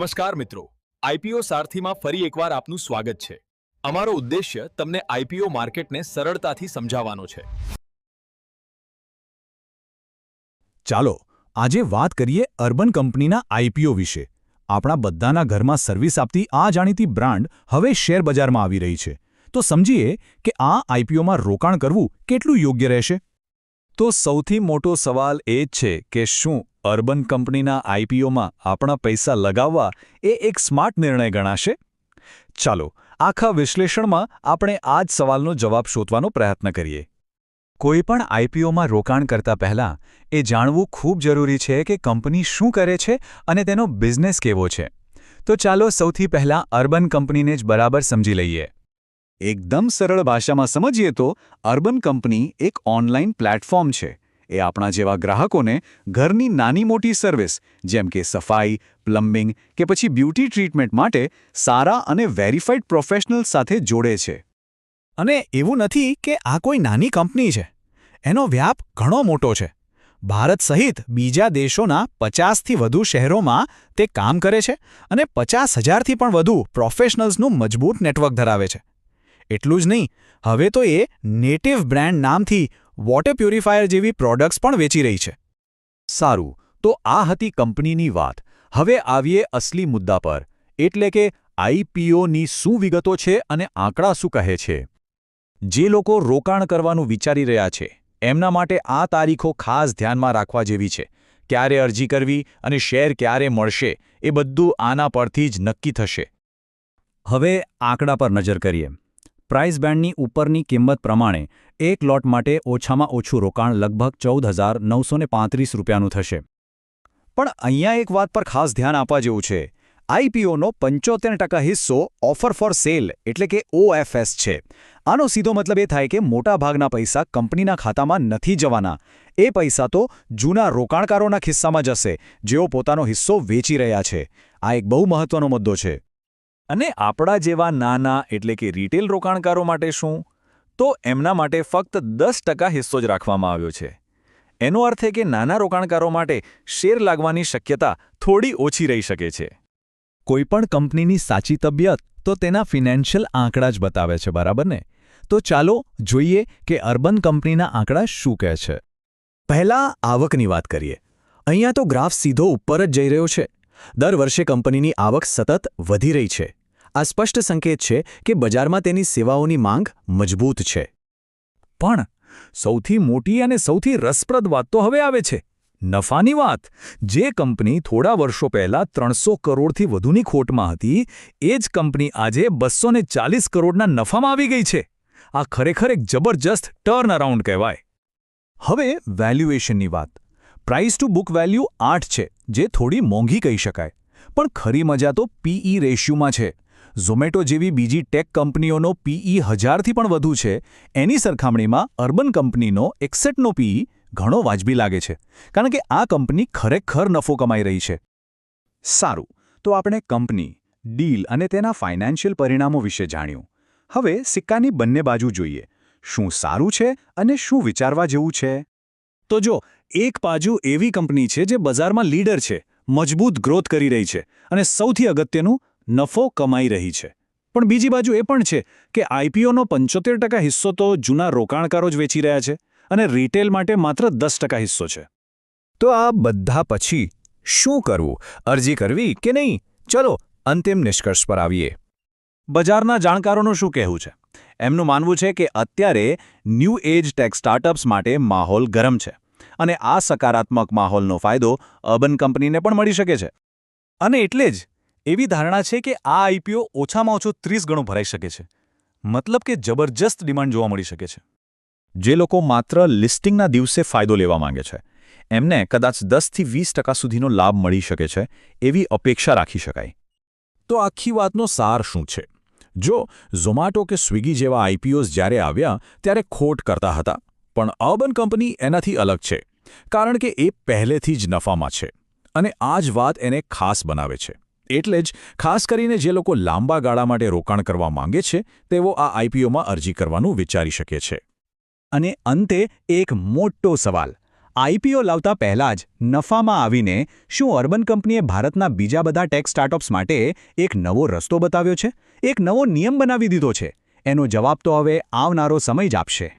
નમસ્કાર મિત્રો. આઈપીઓ સારથીમાં ફરી એકવાર આપનું સ્વાગત છે. અમારો ઉદ્દેશ્ય તમને આઈપીઓ માર્કેટને સરળતાથી સમજાવવાનો છે. ચાલો, આજે વાત કરીએ અર્બન કંપનીના આઈપીઓ વિશે. આપણા બધાના ઘરમાં સર્વિસ આપતી આ જાણીતી બ્રાન્ડ હવે શેર બજારમાં આવી રહી છે. તો સમજીએ કે આ આઈપીઓમાં રોકાણ કરવું કેટલું યોગ્ય રહેશે? તો સૌથી મોટો સવાલ એ જ છે કે શું અર્બન કંપનીના આઈપીઓમાં આપણા પૈસા લગાવવા એ એક સ્માર્ટ નિર્ણય ગણાશે? ચાલો, આખા વિશ્લેષણમાં આપણે આ જ સવાલનો જવાબ શોધવાનો પ્રયત્ન કરીએ. કોઈપણ આઈપીઓમાં રોકાણ કરતા પહેલા એ જાણવું ખૂબ જરૂરી છે કે કંપની શું કરે છે અને તેનો બિઝનેસ કેવો છે. તો ચાલો સૌથી પહેલા અર્બન કંપનીને જ બરાબર સમજી લઈએ. એકદમ સરળ ભાષામાં સમજીએ તો અર્બન કંપની એક ઓનલાઈન પ્લેટફોર્મ છે. એ આપણા જેવા ગ્રાહકોને ઘરની નાની મોટી સર્વિસ જેમ કે સફાઈ પ્લમ્બિંગ કે પછી બ્યુટી ટ્રીટમેન્ટ માટે સારા અને વેરીફાઈડ પ્રોફેશનલ સાથે જોડે છે. અને એવું નથી કે આ કોઈ નાની કંપની છે. એનો વ્યાપ ઘણો મોટો છે. ભારત સહિત બીજા દેશોના પચાસથી વધુ શહેરોમાં તે કામ કરે છે અને પચાસ હજારથી પણ વધુ પ્રોફેશનલ્સનું મજબૂત નેટવર્ક ધરાવે છે. એટલું જ નહીં, હવે તો એ નેટિવ બ્રાન્ડ નામથી વોટર પ્યુરિફાયર જેવી પ્રોડક્ટ્સ પણ વેચી રહી છે. સારું, તો આ હતી કંપનીની વાત. હવે આવીએ અસલી મુદ્દા પર. એટલે કે આઈપીઓની શું વિગતો છે અને આંકડા શું કહે છે? જે લોકો રોકાણ કરવાનું વિચારી રહ્યા છે, એમના માટે આ તારીખો ખાસ ધ્યાનમાં રાખવા જેવી છે. ક્યારે અરજી કરવી અને શેર ક્યારે મળશે, એ બધું આના પરથી જ નક્કી થશે. હવે આંકડા પર નજર કરીએ. પ્રાઇસ બેન્ડની ઉપરની કિંમત પ્રમાણે એક લોટ માટે ઓછામાં ઓછું રોકાણ લગભગ ચૌદ હજાર નવસો પાંત્રીસ રૂપિયાનું થશે. પણ અહીંયા એક વાત પર ખાસ ધ્યાન આપવા જેવું છે. આઈપીઓનો પંચોતેર ટકા હિસ્સો ઓફર ફોર સેલ એટલે કે ઓએફએસ છે. આનો સીધો મતલબ એ થાય કે મોટાભાગના પૈસા કંપનીના ખાતામાં નથી જવાના. એ પૈસા તો જૂના રોકાણકારોના ખિસ્સામાં જશે, જેઓ પોતાનો હિસ્સો વેચી રહ્યા છે. આ એક બહુ મહત્વનો મુદ્દો છે. અને આપણા જેવા નાના એટલે કે રિટેલ રોકાણકારો માટે શું? તો એમના માટે ફક્ત દસ હિસ્સો જ રાખવામાં આવ્યો છે. એનો અર્થ એ કે નાના રોકાણકારો માટે શેર લાગવાની શક્યતા થોડી ઓછી રહી શકે છે. કોઈપણ કંપનીની સાચી તબિયત તો તેના ફિનાન્શિયલ આંકડા જ બતાવે છે, બરાબર ને? તો ચાલો જોઈએ કે અર્બન કંપનીના આંકડા શું કહે છે. પહેલા આવકની વાત કરીએ. અહીંયા તો ગ્રાફ સીધો ઉપર જ જઈ રહ્યો છે. દર વર્ષે કંપનીની આવક સતત વધી રહી છે. આ સ્પષ્ટ સંકેત છે કે બજારમાં તેની સેવાઓની માંગ મજબૂત છે. પણ સૌથી મોટી અને સૌથી રસપ્રદ વાત તો હવે આવે છે. નફાની વાત. જે કંપની થોડા વર્ષો પહેલા ત્રણસો કરોડથી વધુની ખોટમાં હતી, એ જ કંપની આજે બસો ચાલીસ કરોડના નફામાં આવી ગઈ છે. આ ખરેખર એક જબરજસ્ત ટર્ન અરાઉન્ડ કહેવાય. હવે વેલ્યુએશનની વાત. પ્રાઇસ ટુ બુક વેલ્યુ આઠ છે, જે થોડી મોંઘી કહી શકાય. પણ ખરી મજા તો પીઈ રેશિયોમાં છે. ઝોમેટો જેવી બીજી ટેક કંપનીઓનો પીઈ હજારથી પણ વધુ છે. એની સરખામણીમાં અર્બન કંપનીનો એક્સેટનો પીઈ ઘણો વાજબી લાગે છે, કારણ કે આ કંપની ખરેખર નફો કમાઈ રહી છે. સારું, તો આપણે કંપની, ડીલ અને તેના ફાઇનાન્શિયલ પરિણામો વિશે જાણ્યું. હવે સિક્કાની બંને બાજુ જોઈએ. શું સારું છે અને શું વિચારવા જેવું છે? તો જો, એક બાજુ એવી કંપની છે જે બજારમાં લીડર છે, મજબૂત ગ્રોથ કરી રહી છે અને સૌથી અગત્યનું નફો કમાઈ રહી છે. પણ બીજી બાજુ એ પણ છે કે આઈપીઓનો પંચોતેર ટકા હિસ્સો તો જૂના રોકાણકારો જ વેચી રહ્યા છે અને રિટેલ માટે માત્ર દસ ટકા હિસ્સો છે. તો આ બધા પછી શું કરવું? અરજી કરવી કે નહીં? ચલો, અંતિમ નિષ્કર્ષ પર આવીએ. બજારના જાણકારોનું શું કહેવું છે? એમનું માનવું છે કે અત્યારે ન્યૂ એજ ટેક સ્ટાર્ટઅપ્સ માટે માહોલ ગરમ છે અને આ સકારાત્મક માહોલનો ફાયદો અર્બન કંપનીને પણ મળી શકે છે. અને એટલે જ એવી ધારણા છે કે આ આઈપીઓ ઓછામાં ઓછો ત્રીસ ગણો ભરાઈ શકે છે. મતલબ કે જબરજસ્ત ડિમાન્ડ જોવા મળી શકે છે. જે લોકો માત્ર લિસ્ટિંગના દિવસે ફાયદો લેવા માંગે છે, એમને કદાચ દસથી વીસ ટકા સુધીનો લાભ મળી શકે છે એવી અપેક્ષા રાખી શકાય. તો આખી વાતનો સાર શું છે? જો ઝોમાટો કે સ્વિગી જેવા આઈપીઓઝ જ્યારે આવ્યા ત્યારે ખોટ કરતા હતા, પણ અર્બન કંપની એનાથી અલગ છે, કારણ કે એ પહેલેથી જ નફામાં છે અને આ જ વાત એને ખાસ બનાવે છે. એટલે જ ખાસ કરીને જે લોકો લાંબા ગાળા માટે રોકાણ કરવા માંગે છે, તેઓ આ આઈપીઓમાં અરજી કરવાનું વિચારી શકે છે. અને અંતે એક મોટો સવાલ. આઈપીઓ લાવતા પહેલાં જ નફામાં આવીને શું અર્બન કંપનીએ ભારતના બીજા બધા ટેક સ્ટાર્ટઅપ્સ માટે એક નવો રસ્તો બતાવ્યો છે? એક નવો નિયમ બનાવી દીધો છે? એનો જવાબ તો હવે આવનારો સમય જ આપશે.